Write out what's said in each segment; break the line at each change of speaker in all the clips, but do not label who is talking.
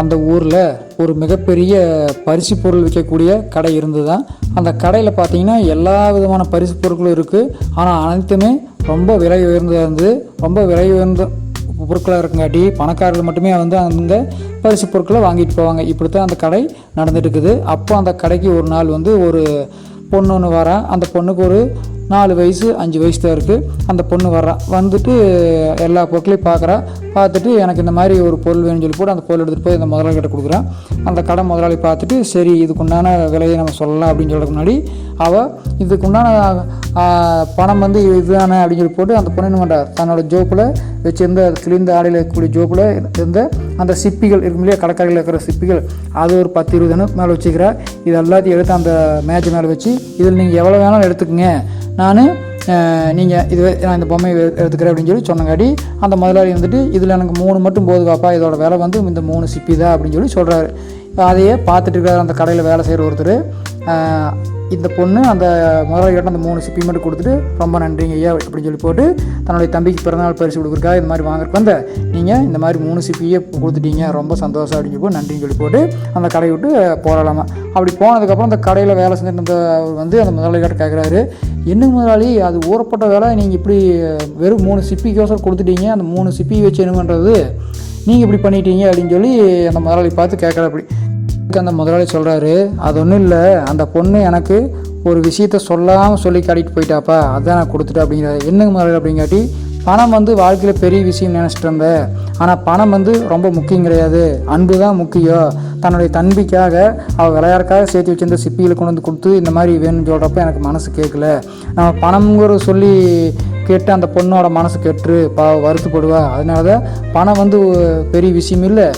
அந்த ஊரில் ஒரு மிகப்பெரிய பரிசு பொருள் விற்கக்கூடிய கடை இருந்ததுதான். அந்த கடையில் பார்த்தீங்கன்னா எல்லா விதமான பரிசு பொருட்களும் இருக்குது ஆனால் அனைத்துமே ரொம்ப விலை உயர்ந்ததாக இருந்தது. ரொம்ப விலை உயர்ந்த பொருட்களாக இருக்குங்காட்டி பணக்காரர்கள் மட்டுமே வந்து அந்த பரிசு பொருட்களை வாங்கிட்டு போவாங்க. இப்படி தான் அந்த கடை நடந்துட்டு இருக்குது. அப்போ அந்த கடைக்கு ஒரு நாள் வந்து ஒரு பொண்ணு ஒன்று வரா. அந்த பொண்ணுக்கு ஒரு நாலு வயசு அஞ்சு வயசு தான் இருக்குது அந்த பொண்ணு வர்றா. வந்துட்டு எல்லா பொருட்களையும் பார்க்குறா பார்த்துட்டு எனக்கு இந்த மாதிரி ஒரு பொருள் வேணும்னு சொல்லி போட்டு அந்த பொருள் எடுத்துகிட்டு போய் அந்த முதலாளிகிட்ட கொடுக்குறான் அந்த கடை முதலாளி பார்த்துட்டு சரி இதுக்குண்டான விலையை நம்ம சொல்லலாம் அப்படின்னு சொல்கிறதுக்கு முன்னாடி அவள் இதுக்குண்டான பணம் வந்து இதுதானே அப்படின்னு சொல்லி போட்டு அந்த பொண்ணு என்ன பண்ணுறா தன்னோட ஜோப்பில் வச்சுருந்த கிழிந்த ஆடையில் இருக்கக்கூடிய ஜோப்பில் இருந்த அந்த சிப்பிகள் இருக்கும் இல்லையா? கடற்கரையில் இருக்கிற சிப்பிகள். அது ஒரு பத்து இருபதுன்னு மேலே வச்சுக்கிறா. இது எல்லாத்தையும் எடுத்து அந்த மேட்ச் மேலே வச்சு இதில் நீங்கள் எவ்வளோ வேணாலும் எடுத்துக்கங்க. நான் நீங்கள் இது நான் இந்த பொம்மையை எடுத்துக்கிறேன் அப்படின்னு சொல்லி சொன்னங்காட்டி அந்த முதலாளி வந்துட்டு இதில் எனக்கு மூணு மட்டும் போதுவாப்பா இதோட விலை வந்து இந்த மூணு சிப்பி தான் அப்படின்னு சொல்லி சொல்கிறாரு அதையே பார்த்துட்டு இருக்கிறார் அந்த கடையில் வேலை செய்கிற ஒருத்தர். இந்த பொண்ணு அந்த முதலாளிகிட்ட அந்த மூணு சிப்பி மட்டும் கொடுத்துட்டு ரொம்ப நன்றிங்க ஐயா அப்படின்னு சொல்லி போட்டு தன்னுடைய தம்பிக்கு பிறந்தநாள் பரிசு கொடுக்குறக்கா இந்த மாதிரி வாங்குறக்கு வந்த. நீங்கள் இந்த மாதிரி மூணு சிப்பியே கொடுத்துட்டீங்க ரொம்ப சந்தோஷம் அப்படின்னு சொல்லி நன்றின்னு சொல்லி போட்டு அந்த கடையை விட்டு போகலாமா. அப்படி போனதுக்கப்புறம் அந்த கடையில் வேலை செஞ்சுட்டு இருந்த அவர் வந்து அந்த முதலாளிகிட்ட கேட்குறாரு என்ன முதலாளி அது ஊறப்பட்ட வேலை நீங்கள் இப்படி வெறும் மூணு சிப்பிக்கோசரம் கொடுத்துட்டீங்க அந்த மூணு சிப்பி வச்சு என்ன நீங்கள் இப்படி பண்ணிட்டீங்க அப்படின்னு சொல்லி அந்த முதலாளி பார்த்து கேட்குறாப்படி அந்த முதலாளி சொல்கிறாரு அது ஒன்றும் இல்லை அந்த பொண்ணு எனக்கு ஒரு விஷயத்த சொல்லாமல் சொல்லி காட்டிட்டு போயிட்டாப்பா அதான் நான் கொடுத்துட்டேன் அப்படிங்கிறாரு. என்னங்க முதலாளி அப்படிங்காட்டி பணம் வந்து வாழ்க்கையில் பெரிய விஷயம் நினச்சிட்டு இருந்தேன் ஆனால் பணம் வந்து ரொம்ப முக்கியம் கிடையாது. அன்பு தான் முக்கியம். தன்னுடைய தன்பிக்காக அவள் விளையாடுறக்காக சேர்த்து வச்சிருந்த சிப்பிகளை கொண்டு வந்து கொடுத்து இந்த மாதிரி வேணும்னு சொல்கிறப்ப எனக்கு மனசு கேட்கல. நம்ம பணம்ங்கிற சொல்லி கேட்டு அந்த பொண்ணோட மனசு கெட்டுரு பா வருத்தப்படுவா. அதனால தான் பணம் வந்து பெரிய விஷயம் இல்லை.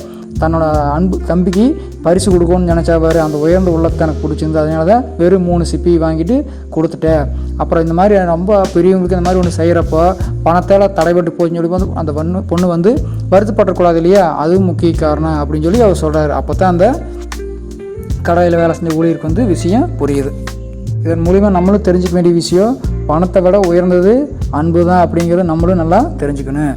தன்னோட அன்பு தம்பிக்கு பரிசு கொடுக்கணும்னு நினச்சா பாரு அந்த உயர்ந்த உள்ளத்தை எனக்கு பிடிச்சிருந்து அதனால தான் வெறும் மூணு சிப்பி வாங்கிட்டு கொடுத்துட்டேன். அப்புறம் இந்த மாதிரி ரொம்ப பெரியவங்களுக்கு இந்த மாதிரி ஒன்று செய்கிறப்போ பணத்தால் தடைபட்டு போச்சுன்னு சொல்லி வந்து அந்த பொண்ணு பொண்ணு வந்து வருத்தப்படக்கூடாது இல்லையா? அதுவும் முக்கிய காரணம் அப்படின்னு சொல்லி அவர் சொல்கிறார் அப்போ தான் அந்த கடையில் வேலை செஞ்ச ஊழியருக்கு வந்து விஷயம் புரியுது. இதன் மூலிமா நம்மளும் தெரிஞ்சுக்க வேண்டிய விஷயம் பணத்தை விட உயர்ந்தது அன்பு தான் அப்படிங்கிறத நம்மளும் நல்லா தெரிஞ்சுக்கணும்.